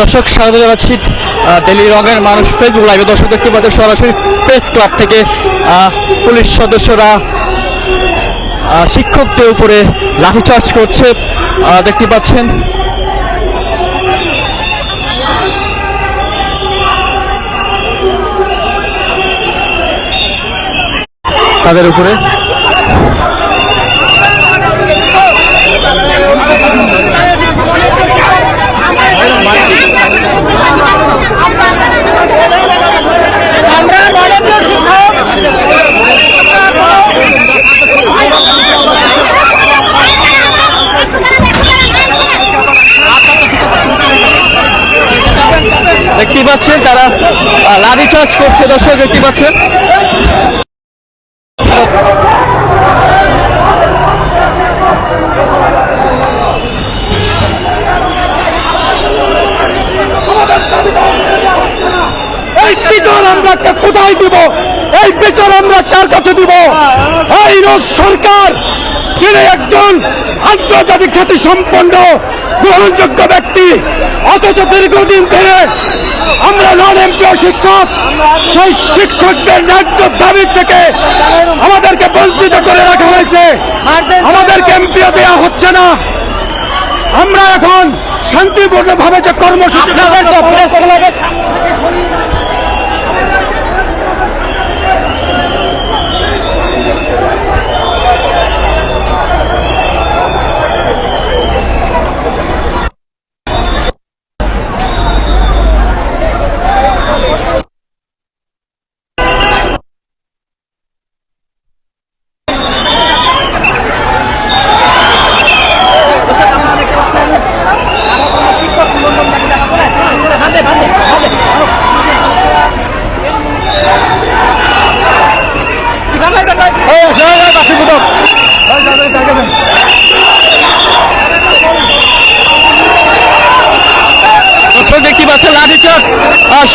দর্শক, স্বাগত জানাচ্ছি দিল্লি রঙের মানুষ ফেসবুক লাইভে দর্শক, দেখতে পাচ্ছেন, সরাসরি প্রেস ক্লাব থেকে পুলিশ সদস্যরা শিক্ষকদের উপরে লাঠিচার্জ করছে। দেখতে পাচ্ছেন। তাদের উপরে। দেখতে পাচ্ছেন তারা আহ, লাঠিচার্জ করছে দর্শক দেখতে পাচ্ছেন। কোথায় দিব? এই বিচার আমরা কার কাছে দিব? এই রোজ সরকার তিনি একজন আন্তর্জাতিক খ্যাতি সম্পন্ন গ্রহণযোগ্য ব্যক্তি অথচ দীর্ঘদিন ধরে আমরা নন এমপিও শিক্ষক সেই শিক্ষকদের ন্যায্য দাবি থেকে আমাদেরকে বঞ্চিত করে রাখা হয়েছে। আমাদেরকে এমপিও দেওয়া হচ্ছে না। আমরা এখন শান্তিপূর্ণভাবে যে কর্মসূচি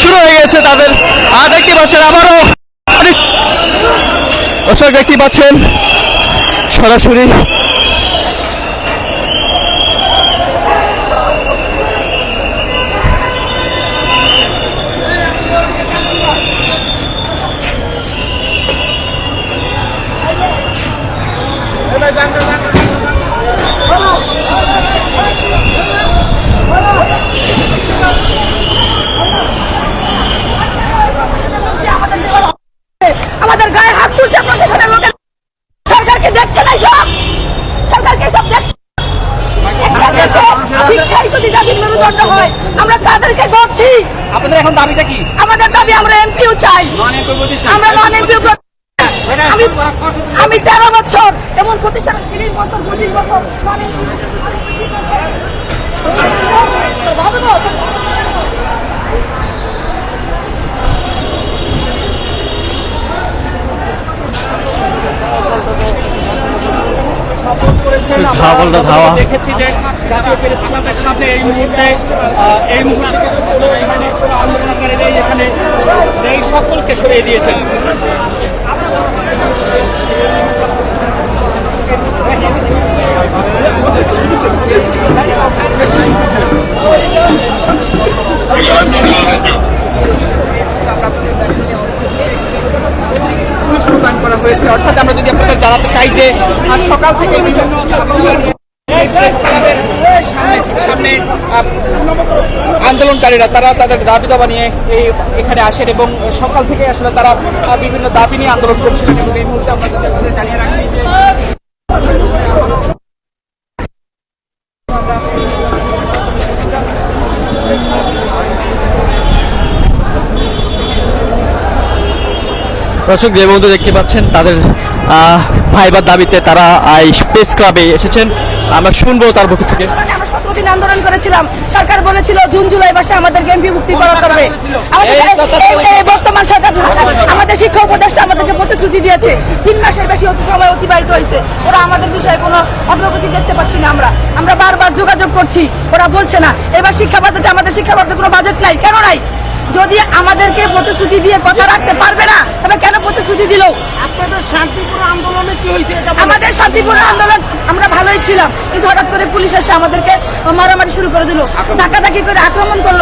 শুরু হয়ে গেছে তাদের। আর দেখতে পাচ্ছেন আবারও দর্শক দেখতে পাচ্ছেন সরাসরি। আমাদের শিক্ষাই যদি জাতির মেরুদণ্ড হয়। আমরা তাদেরকে করছি আপনাদের এখন দাবিটা কি? আমাদের দাবি আমরা এমপিও চাই। আমরা নন এমপিও আমি আমি তেরো বছর এমন প্রতিষ্ঠান তিরিশ বছর পঁচিশ বছর মানে না, ধাওয়া। দেখেছি যে জাতীয় প্রেস ক্লাবের সামনে এই মুহূর্তে এই মুহূর্তে এখানে কোনো আন্দোলনকারী নেই এখানে নেই সকলকে সরিয়ে দিয়েছেন। প্রদান করা হয়েছে। অর্থাৎ আমরা যদি আপনাদের জানাতে চাই যে, আজ সকাল থেকে সামনে আন্দোলনকারীরা, তারা তাদের দাবি দাবা নিয়ে এখানে আসেন এবং সকাল থেকে আসলে তারা বিভিন্ন দাবি নিয়ে আন্দোলন করছিলেন। এবং এই মুহূর্তে আমরা জানিয়ে রাখি দর্শক যে বন্ধু দেখতে পাচ্ছেন তাদের ভাইবার দাবিতে তারা প্রেস ক্লাবে এসেছেন। আমরা শুনব তার পক্ষ থেকে। দিন আন্দোলন করেছিলাম। সরকার বলেছিল জুন জুলাই মাসে এমপি মুক্তি করা করবে আমাদের বর্তমান সরকার আমাদের শিক্ষা উপদেষ্টা আমাদেরকে প্রতিশ্রুতি দিয়েছে। তিন মাসের বেশি অতি সময় অতিবাহিত হয়েছে। ওরা আমাদের বিষয়ে কোনো অগ্রগতি দেখতে পাচ্ছি না আমরা। আমরা বারবার যোগাযোগ করছি। ওরা বলছে না এবার শিক্ষা বাজেটে আমাদের শিক্ষা বাজেটে কোনো বাজেট নাই। কেন নাই? যদি আমাদেরকে প্রতিশ্রুতি দিয়ে কথা রাখতে পারবে না তবে কেন প্রতিশ্রুতি দিল? আপনাদের শান্তিপূর্ণ আন্দোলনে কি হয়েছে। আমাদের শান্তিপূর্ণ আন্দোলন আমরা ভালোই ছিলাম। কিন্তু হঠাৎ করে পুলিশ এসে আমাদেরকে মারামারি শুরু করে দিল। ধাক্কাধাক্কি করে আক্রমণ করল।